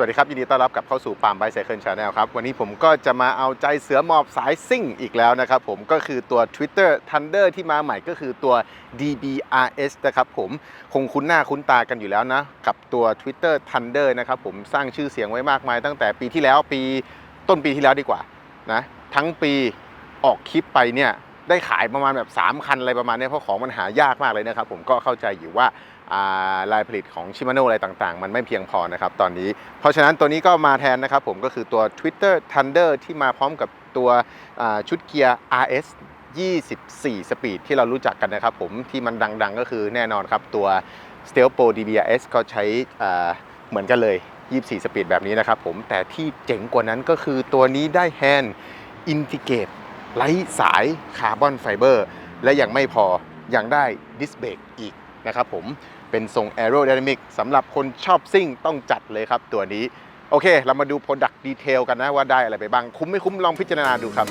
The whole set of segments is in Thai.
สวัสดีครับ ยินดีต้อนรับกลับเข้าสู่ปามไบไซเคิลชาแนลครับ วันนี้ผมก็จะมาเอาใจเสือหมอบสายซิ่งอีกแล้วนะครับผมก็คือตัว Twitter Thunder ที่มาใหม่ก็คือตัว DBRS นะครับผมคงคุ้นหน้าคุ้นตากันอยู่แล้วนะ กับตัว Twitter Thunder นะครับผมสร้างชื่อเสียงไว้มากมาย ตั้งแต่ปีที่แล้วปีต้นปีที่แล้วดีกว่านะทั้งปีออกคลิปไปเนี่ย ได้ขายประมาณแบบ 3 คันอะไรประมาณเนี้ยเพราะของมันหายากมากเลยนะครับ ผมก็เข้าใจอยู่ว่าลายผลิตของชิมาโนอะไรต่างๆ มันไม่เพียงพอนะครับตอนนี้ เพราะฉะนั้นตัวนี้ก็มาแทนนะครับผมก็คือตัว Twitter Thunder ที่มาพร้อมกับตัวชุดเกียร์ RS 24 สปีดที่เรารู้จักกันนะครับผมที่มันดังๆ ก็คือแน่นอนครับตัว s t e l p o DBRS ก็ใช้อ่าเหมือนกันเลย 24 สปีดแบบนี้นะครับผมแต่ที่เจ๋งกว่านั้นก็คือตัวนี้ได้แฮนด์อินทิเกต ไร้สายคาร์บอนไฟเบอร์และยังไม่พอยังได้ดิสเบรกอีกนะครับผมเป็นทรงแอโรไดนามิกสำหรับคนชอบซิ่งต้องจัดเลยครับตัวนี้ โอเค เรามาดู Product Detail กันนะว่าได้อะไรไปบ้าง คุ้มไม่คุ้มลองพิจารณาดูครับ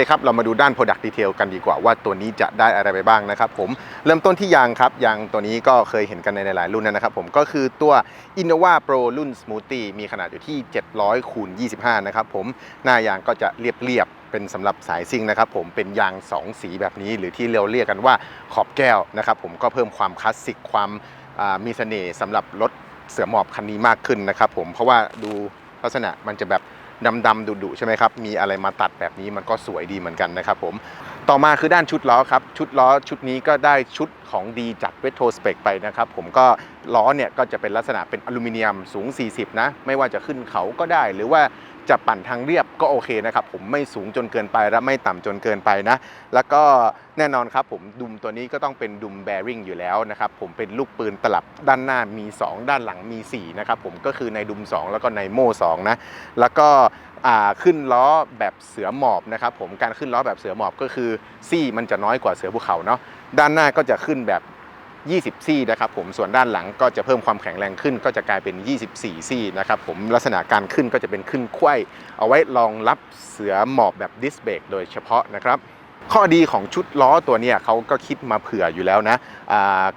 เคครับ เรามาดูด้าน Product Detail กันดีกว่าว่าตัวนี้จะได้อะไรไปบ้างนะครับผมเริ่มต้นที่ยางครับยางตัวนี้ก็เคยเห็นกันในหลายๆรุ่นนะครับผมก็คือตัว Innova Pro รุ่น Smoothie มีขนาดอยู่ที่ 700คูณ25 นะครับผมหน้ายางก็จะเรียบๆเป็นสำหรับสายซิ่งนะครับผมเป็นยาง 2 สีแบบนี้หรือที่เราเรียกกันว่าขอบแก้วนะครับผมก็เพิ่มความคลาสสิกความมีเสน่ห์สำหรับรถเสือหมอบคันนี้มากขึ้นนะครับผมเพราะว่าดูลักษณะมันจะแบบ ดำๆดุๆใช่ไหมครับ มีอะไรมาตัดแบบนี้มันก็สวยดีเหมือนกันนะครับผม ต่อมาคือด้านชุดล้อครับ ชุดล้อชุดนี้ก็ได้ชุดของดีจากเวทโทสเปกไปนะครับ ผมก็ล้อเนี่ยก็จะเป็นลักษณะเป็นอลูมิเนียมสูง 40 นะ ไม่ว่าจะขึ้นเขาก็ได้ หรือว่าจะปั่นทางเรียบก็โอเคนะครับ ผมไม่สูงจนเกินไปและไม่ต่ำจนเกินไปนะ แล้วก็แน่นอนครับผมดุมตัวนี้ก็ต้องเป็นดุมแบริ่งอยู่แล้วนะครับผมเป็นลูกปืนตลับด้านหน้ามี 2 ด้านหลังมี4นะครับผมก็คือในดุม 2 แล้วก็ในโม่2นะแล้วก็ ขึ้นล้อแบบเสือหมอบนะครับผมการขึ้นล้อแบบเสือหมอบก็คือซี่มันจะน้อยกว่าเสือภูเขาเนาะด้านหน้าก็จะขึ้นแบบ 20 ซี่นะครับผมส่วนด้านหลังก็จะเพิ่มความแข็งแรงขึ้น ก็จะกลายเป็น 24 ซี่นะครับผมลักษณะการขึ้นก็จะเป็นขึ้นไขว้เอาไว้รองรับเสือหมอบแบบดิสเบรกโดยเฉพาะนะครับข้อดีของชุดล้อตัวนี้เขาก็คิดมาเผื่ออยู่แล้วนะ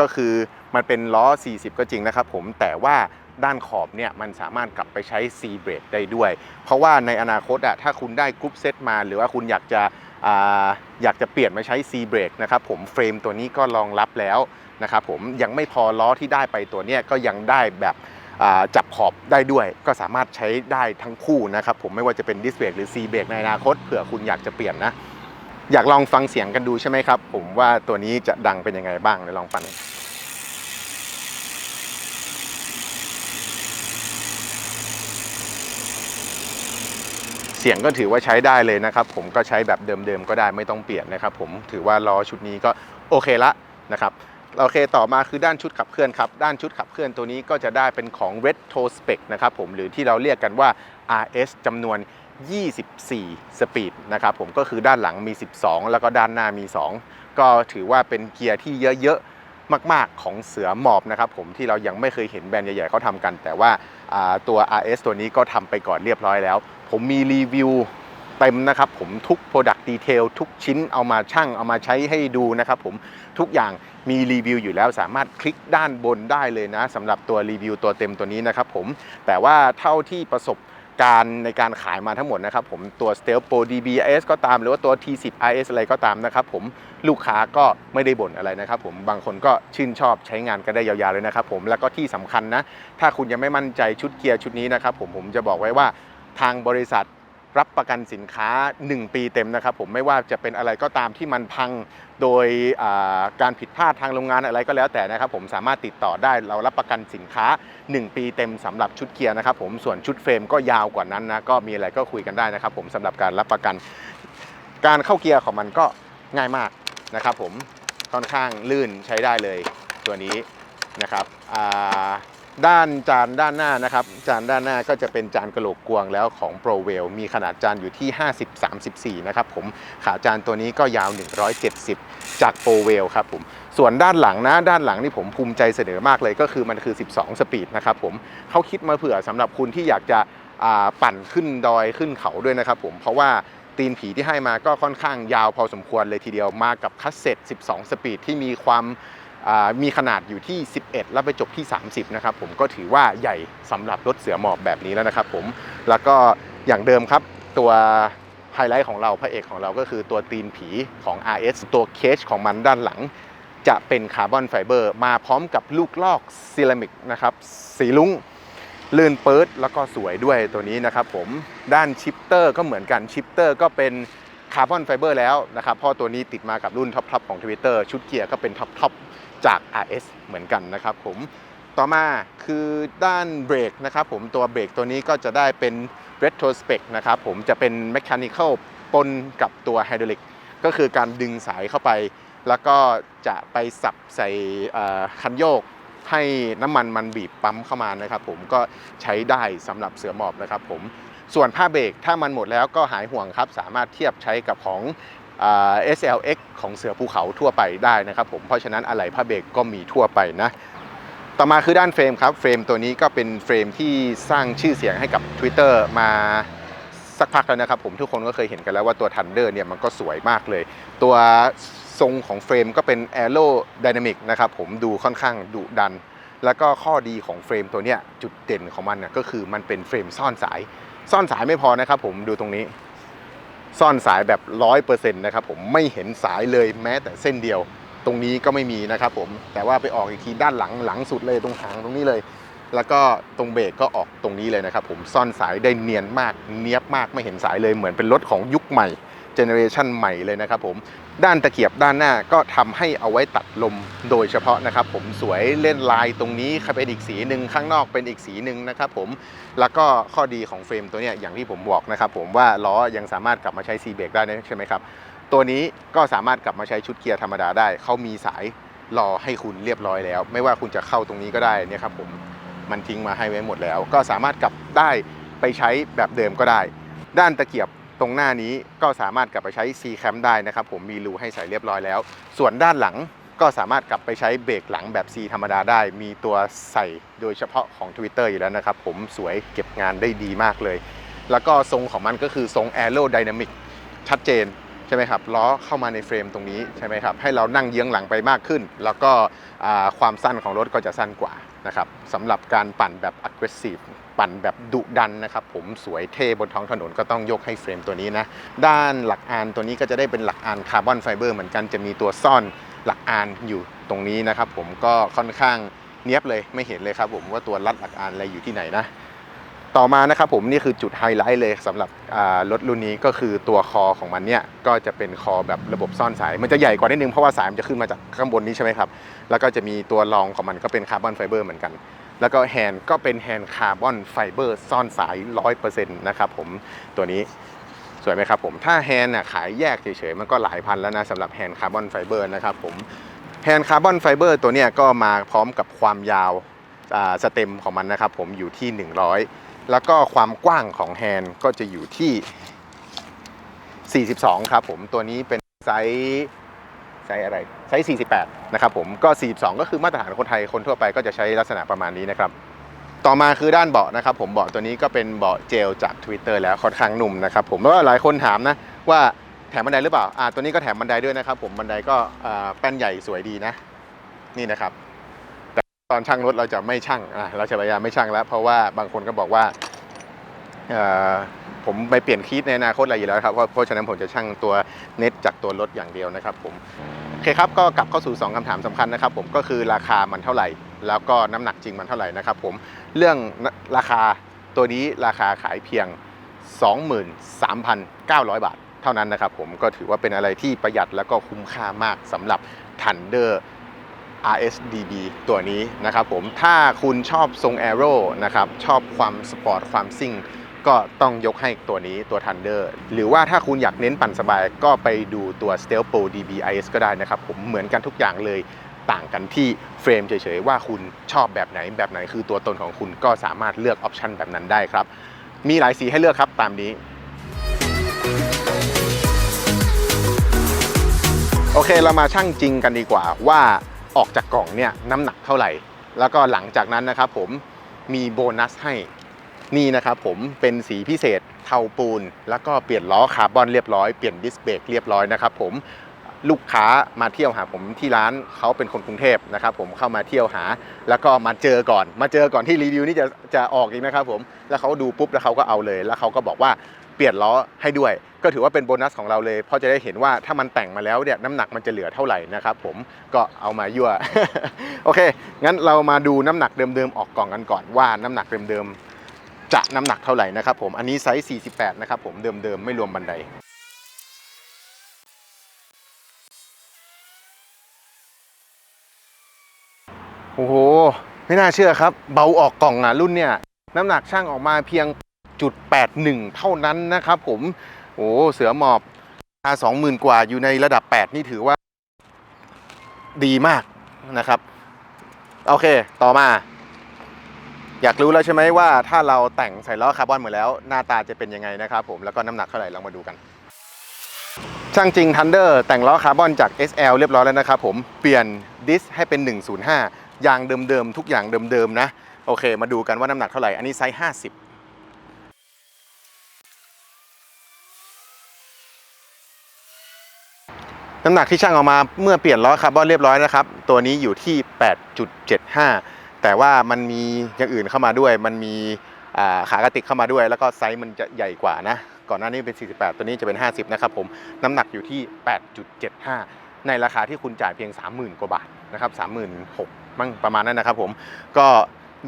ก็คือมันเป็นล้อ 40 ก็จริงนะครับผมแต่ว่า ด้านขอบเนี่ยมันสามารถกลับไปใช้ C เบรกได้ด้วย เพราะว่าในอนาคตอะถ้าคุณได้กรุ๊ปเซตมา หรือว่าคุณอยากจะออยากจะเปลี่ยนมาใช้ C เบรกนะครับผมเฟรมตัวนี้ก็รองรับแล้วนะครับผมยังไม่พอล้อที่ได้ไปตัวเนี้ยก็ยังได้แบบจับขอบได้ด้วย ก็สามารถใช้ได้ทั้งคู่นะครับผมไม่ว่าจะเป็นดิสเบรกหรือ C เบรกในอนาคตเผื่อคุณอยากจะเปลี่ยนนะ อยากลองฟังเสียงกันดูใช่ไหมครับ ผมว่าตัวนี้จะดังเป็นยังไงบ้างเดี๋ยวลองฟัง เสียงก็ถือว่าใช้ได้เลยนะครับ ผมก็ใช้แบบเดิมๆก็ได้ไม่ต้องเปลี่ยนนะครับ ผมถือว่าล้อชุดนี้ก็โอเคละนะครับโอเคต่อมาคือด้านชุดขับเคลื่อนครับด้านชุดขับเคลื่อนตัวนี้ก็จะได้เป็นของ Retro Spec นะครับผมหรือที่เราเรียกกันว่า RS จำนวน 24 สปีดนะครับผมก็คือด้านหลังมี 12 แล้วก็ด้านหน้ามี 2 ก็ถือว่าเป็นเกียร์ที่เยอะๆ มากๆของเสือหมอบนะครับผมที่เรายังไม่เคยเห็นแบรนด์ใหญ่ๆเขาทำกัน แต่ว่าอ่าตัว RS ตัวนี้ก็ทำไปก่อนเรียบร้อยแล้ว ผมมีรีวิวเต็มนะครับผมทุก Product Detail ทุกชิ้นเอามาชั่งเอามาใช้ให้ดูนะครับผมทุกอย่างมีรีวิวอยู่แล้วสามารถคลิกด้านบนได้เลยนะสำหรับตัวรีวิวตัวเต็มตัวนี้นะครับผมแต่ว่าเท่าที่ประสบการในการขายมาทั้งหมดนะครับผมตัว s t e l Pro DBS ก็ตามหรือว่าตัว T10 IS อะไรก็ตามนะครับผมลูกค้าก็ไม่ได้บ่นอะไรนะครับผมบางคนก็ชื่นชอบใช้งานกันได้ยาวๆเลยนะครับผมแล้วก็ที่สำคัญนะ ถ้าคุณยังไม่มั่นใจชุดเกียร์ชุดนี้นะครับผมผมจะบอกไว้ว่า ทางบริษัทรับประกันสินค้า 1 ปีเต็มนะครับผมไม่ว่าจะเป็นอะไรก็ตามที่มันพังโดยการผิดพลาดทางโรงงานอะไรก็แล้วแต่นะครับผมสามารถติดต่อได้เรารับประกันสินค้า 1 ปีเต็มสำหรับชุดเกียร์นะครับผมส่วนชุดเฟรมก็ยาวกว่านั้นนะก็มีอะไรก็คุยกันได้นะครับผมสำหรับการรับประกัน การเข้าเกียร์ของมันก็ง่ายมากนะครับผมค่อนข้างลื่นใช้ได้เลยตัวนี้นะครับอ่า ด้านจานด้านหน้านะครับ จานด้านหน้าก็จะเป็นจานกระโหลกกวงแล้วของ Pro w e l มีขนาดจานอยู่ที่ 50-34 นะครับผมขาจานตัวนี้ก็ยาว 170 จาก Pro w e l ครับผมส่วนด้านหลังนะด้านหลังนี่ผมภูมิใจเสนอมากเลยก็คือมันคือ 12 สปีดนะครับผมเขาคิดมาเผื่อสำหรับคุณที่อยากจะปั่นขึ้นดอยขึ้นเขาด้วยนะครับผมเพราะว่าตีนผีที่ให้มาก็ค่อนข้างยาวพอสมควรเลยทีเดียวมากับคัสเซ็ต12 สปีดที่มีความ มีขนาดอยู่ที่ 11 แล้วไปจบที่ 30 นะครับผมก็ถือว่าใหญ่สำหรับรถเสือหมอบแบบนี้แล้วนะครับผมแล้วก็อย่างเดิมครับตัวไฮไลท์ของเราพระเอกของเราก็คือตัวตีนผีของ RS ตัวเคสของมันด้านหลัง จะเป็นคาร์บอนไฟเบอร์มาพร้อมกับลูกลอกเซรามิกนะครับสีลุ้งลื่นเปิดแล้วก็สวยด้วยตัวนี้นะครับผมด้านชิปเตอร์ก็เหมือนกันชิปเตอร์ก็เป็น คาร์บอนไฟเบอร์แล้วนะครับเพราะตัวนี้ติดมากับรุ่นท็อปๆของ Twitter ชุดเกียร์ก็เป็นท็อปๆจาก RS เหมือนกันนะครับผมต่อมาคือด้านเบรกนะครับผมตัวเบรกตัวนี้ก็จะได้เป็น retrospect นะครับผมจะเป็น mechanical ปนกับตัวไฮดรอลิกก็คือการดึงสายเข้าไป แล้วก็จะไปสับใส่คันโยกให้น้ำมันมันบีบปั๊มเข้ามานะครับผมก็ใช้ได้สำหรับเสือหมอบนะครับผม ส่วนผ้าเบรกถ้ามันหมดแล้วก็หายห่วงครับ สามารถเทียบใช้กับของ SLX ของเสือภูเขาทั่วไปได้นะครับผมเพราะฉะนั้นอะไหล่ผ้าเบรกก็มีทั่วไปนะต่อมาคือด้านเฟรมครับเฟรมตัวนี้ก็เป็นเฟรมที่สร้างชื่อเสียงให้กับ Twitter มาสักพักแล้วนะครับผมทุกคนก็เคยเห็นกันแล้วว่าตัว Thunder เนี่ยมันก็สวยมากเลย ตัวทรงของเฟรมก็เป็น Aero Dynamic นะครับผมดูค่อนข้างดุดัน แล้วก็ข้อดีของเฟรมตัวเนี้ยจุดเด่นของมันน่ะก็คือมันเป็นเฟรมซ่อนสาย ซ่อนสายไม่พอนะครับผมดูตรงนี้ ซ่อนสายแบบร้อยเปอร์เซ็นต์นะครับผมไม่เห็นสายเลยแม้แต่เส้นเดียว ตรงนี้ก็ไม่มีนะครับผมแต่ว่าไปออกอีกทีด้านหลังหลังสุดเลยตรงหางตรงนี้เลย แล้วก็ตรงเบรกก็ออกตรงนี้เลยนะครับผมซ่อนสายได้เนียนมากเนียบมากไม่เห็นสายเลยเหมือนเป็นรถของยุคใหม่ เจเนอเรชันใหม่เลยนะครับผมด้านตะเกียบด้านหน้าก็ทำให้เอาไว้ตัดลมโดยเฉพาะนะครับผมสวยเล่นลายตรงนี้เป็นอีกสีหนึ่งข้างนอกเป็นอีกสีหนึ่งนะครับผมแล้วก็ข้อดีของเฟรมตัวนี้อย่างที่ผมบอกนะครับผมว่าล้อยังสามารถกลับมาใช้ซีเบรกได้นะใช่ไหมครับตัวนี้ก็สามารถกลับมาใช้ชุดเกียร์ธรรมดาได้เขามีสายรอให้คุณเรียบร้อยแล้ว ไม่ว่าคุณจะเข้าตรงนี้ก็ได้นี่ครับผมมันทิ้งมาให้ไว้หมดแล้ว ก็สามารถกลับได้ไปใช้แบบเดิมก็ได้ ด้านตะเกียบ ตรงหน้านี้ก็สามารถกลับไปใช้ C cam ได้นะครับผมมีรูให้ใส่เรียบร้อยแล้ว ส่วนด้านหลังก็สามารถกลับไปใช้เบรกหลังแบบ C ธรรมดาได้ มีตัวใส่โดยเฉพาะของ Twitter อยู่แล้วนะครับผมสวยเก็บงานได้ดีมากเลย แล้วก็ทรงของมันก็คือทรง Aero Dynamic ชัดเจน ใช่ไหมครับล้อเข้ามาในเฟรมตรงนี้ใช่ไหมครับให้เรานั่งเยื้องหลังไปมากขึ้น แล้วก็ความสั้นของรถก็จะสั้นกว่านะครับสำหรับการปั่นแบบ aggressive ปั่นแบบดุดันนะครับผมสวยเท่บนท้องถนนก็ต้องยกให้เฟรมตัวนี้นะด้านหลักอานตัวนี้ก็จะได้เป็นหลักอานคาร์บอนไฟเบอร์เหมือนกันจะมีตัวซ่อนหลักอานอยู่ตรงนี้นะครับผมก็ค่อนข้างเนียบเลยไม่เห็นเลยครับผมว่าตัวรัดหลักอานอะไรอยู่ที่ไหนนะ ต่อมานะครับผมนี่คือจุดไฮไลท์เลยสำหรับรถรุ่นนี้ก็คือตัวคอของมันเนี่ยก็จะเป็นคอแบบระบบซ่อนสาย มันจะใหญ่กว่านิดนึงเพราะว่าสายมันจะขึ้นมาจากข้างบนนี้ใช่ไหมครับแล้วก็จะมีตัวรองของมันก็เป็นคาร์บอนไฟเบอร์เหมือนกัน แล้วก็แฮนด์ก็เป็นแฮนด์คาร์บอนไฟเบอร์ซ่อนสาย 100%นะครับผมตัวนี้สวยไหมครับผมถ้าแฮนด์ขายแยกเฉยๆมันก็หลายพันแล้วนะสำหรับแฮนด์คาร์บอนไฟเบอร์นะครับผมแฮนด์คาร์บอนไฟเบอร์ตัวเนี้ยก็มาพร้อมกับความยาวสเต็มของมันนะครับผมอยู่ที่ 100 แล้วก็ความกว้างของแฮนด์ก็จะอยู่ที่ 42 ครับผมตัวนี้เป็นไซส์ไซส์อะไรไซส์ 48 นะครับผมก็ 42 ก็คือมาตรฐานคนไทยคนทั่วไปก็จะใช้ลักษณะประมาณนี้นะครับต่อมาคือด้านเบาะนะครับผมเบาะตัวนี้ก็เป็นเบาะเจลจาก Twitter แล้วค่อนข้างนุ่มนะครับผมแล้วหลายคนถามนะว่าแถมบันไดหรือเปล่าอ่าตัวนี้ก็แถมบันไดด้วยนะครับผมบันไดก็แป้นใหญ่สวยดีนะ นี่นะครับ ตอนช่างรถเราจะไม่ช่างอะเราจะพยายามไม่ช่างแล้ว เพราะว่าบางคนก็บอกว่าเออผมไปเปลี่ยนคีทในอนาคตอะไรอยู่แล้วครับ เพราะฉะนั้นผมจะช่างตัวเน็ตจากตัวรถอย่างเดียวนะครับผมโอเคครับก็กลับเข้าสู่ 2คำถามสำคัญนะครับผมก็คือราคามันเท่าไหร่ แล้วก็น้ำหนักจริงมันเท่าไหร่นะครับผมเรื่องราคาตัวนี้ราคาขายเพียง 23,900 บาท เท่านั้นนะครับผมก็ถือว่าเป็นอะไรที่ประหยัดแล้วก็คุ้มค่ามากสำหรับ Thunder RSDB ตัวนี้นะครับผมถ้าคุณชอบทรง Aero นะครับชอบความสปอร์ตความซิ่งก็ต้องยกให้ตัวนี้ตัว Thunder หรือว่าถ้าคุณอยากเน้นปั่นสบายก็ไปดูตัว s t e l Pro DBIS ก็ได้นะครับผมเหมือนกันทุกอย่างเลยต่างกันที่เฟรมเฉยๆ ว่าคุณชอบแบบไหนแบบไหนคือตัวตนของคุณก็สามารถเลือกออปชันแบบนั้นได้ครับ มีหลายสีให้เลือกครับตามนี้ โอเคเรามาชั่งจริงกันดีกว่าว่า ออกจากกล่องเนี่ยน้ำหนักเท่าไหร่ แล้วก็หลังจากนั้นนะครับผมมีโบนัสให้นี่นะครับผมเป็นสีพิเศษเทาปูน แล้วก็เปลี่ยนล้อคาร์บอนเรียบร้อยเปลี่ยนดิสเบรกเรียบร้อยนะครับผมลูกค้ามาเที่ยวหาผมที่ร้านเขาเป็นคนกรุงเทพนะครับผมเข้ามาเที่ยวหา แล้วก็มาเจอก่อน มาเจอก่อนที่รีวิวนี่จะจะออกอีกนะครับผมแล้วเขาดูปุ๊บแล้วเขาก็เอาเลย แล้วเขาก็บอกว่า เปลี่ยนล้อให้ด้วย ก็ถือว่าเป็นโบนัสของเราเลย เพราะจะได้เห็นว่าถ้ามันแต่งมาแล้วเนี่ยน้ำหนักมันจะเหลือเท่าไหร่นะครับผมก็เอามายั่วโอเค งั้นเรามาดูน้ำหนักเดิมๆออกกล่องกันก่อนว่าน้ำหนักเดิมๆจะน้ำหนักเท่าไหร่นะครับผมอันนี้ไซส์ 48 นะครับผมเดิมๆไม่รวมบันไดโอ้โห ไม่น่าเชื่อครับ เบาออกกล่องอะรุ่นเนี่ย น้ำหนักช่างออกมาเพียง จุด81 เท่านั้นนะครับผม โอ้เสือหมอบราสองหมื่นกว่าอยู่ในระดับ 8 นี่ถือว่าดีมากนะครับ โอเค ต่อมา อยากรู้แล้วใช่ไหมว่าถ้าเราแต่งใส่ล้อคาร์บอนหมดแล้ว หน้าตาจะเป็นยังไงนะครับผมแล้วก็น้ำหนักเท่าไหร่ลองมาดูกันช่างจริง Thunder แต่งล้อคาร์บอนจาก SL เรียบร้อยแล้วนะครับผม เปลี่ยนดิสให้เป็น 105 ยางเดิมๆ ทุกอย่างเดิมๆ นะ โอเค มาดูกันว่าน้ำหนักเท่าไหร่ อันนี้ไซส์ 50 น้ำหนักที่ช่างออกมาเมื่อเปลี่ยนล้อคาร์บอนเรียบร้อยนะครับ ตัวนี้อยู่ที่ 8.75 แต่ว่ามันมีอย่างอื่นเข้ามาด้วย มันมีขากระติกเข้ามาด้วย แล้วก็ไซส์มันจะใหญ่กว่านะ ก่อนหน้านี้เป็น 48 ตัวนี้จะเป็น 50 นะครับผม น้ำหนักอยู่ที่ 8.75 ในราคาที่คุณจ่ายเพียง 30,000 กว่าบาทนะครับ36,000มั่งประมาณนั้นนะครับผม ก็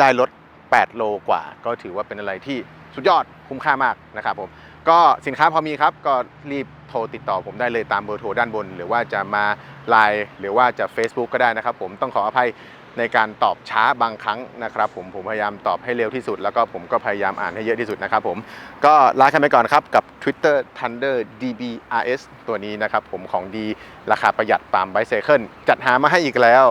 ได้ลด8 โลกว่า ก็ถือว่าเป็นอะไรที่สุดยอดคุ้มค่ามากนะครับผม ก็สินค้าพอมีครับก็รีบโทรติดต่อผมได้เลยตามเบอร์โทรด้านบน หรือว่าจะมาไลน์หรือว่าจะ Facebook ก็ได้นะครับ ผมต้องขออภัยในการตอบช้าบางครั้งนะครับ ผมผมพยายามตอบให้เร็วที่สุด แล้วก็ผมก็พยายามอ่านให้เยอะที่สุดนะครับผมก็ลากันไปก่อนครับกับ Twitter Thunder DBRS ตัวนี้นะครับผมของดีราคาประหยัดตามไบเซเคิลจัดหามาให้อีกแล้ว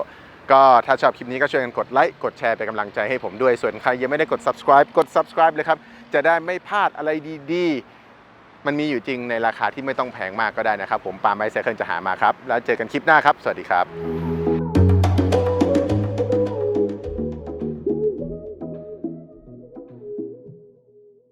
ก็ถ้าชอบคลิปนี้ก็ช่วยกันกดไลค์ กดแชร์เป็นกำลังใจให้ผมด้วย ส่วนใครยังไม่ได้กด subscribe กด subscribe เลยครับ จะได้ไม่พลาดอะไรดี ๆ มันมีอยู่จริงในราคาที่ไม่ต้องแพงมากก็ได้นะครับ ผมปาล์มไบเซเคิลจะหามาครับ แล้วเจอกันคลิปหน้าครับ สวัสดีครับ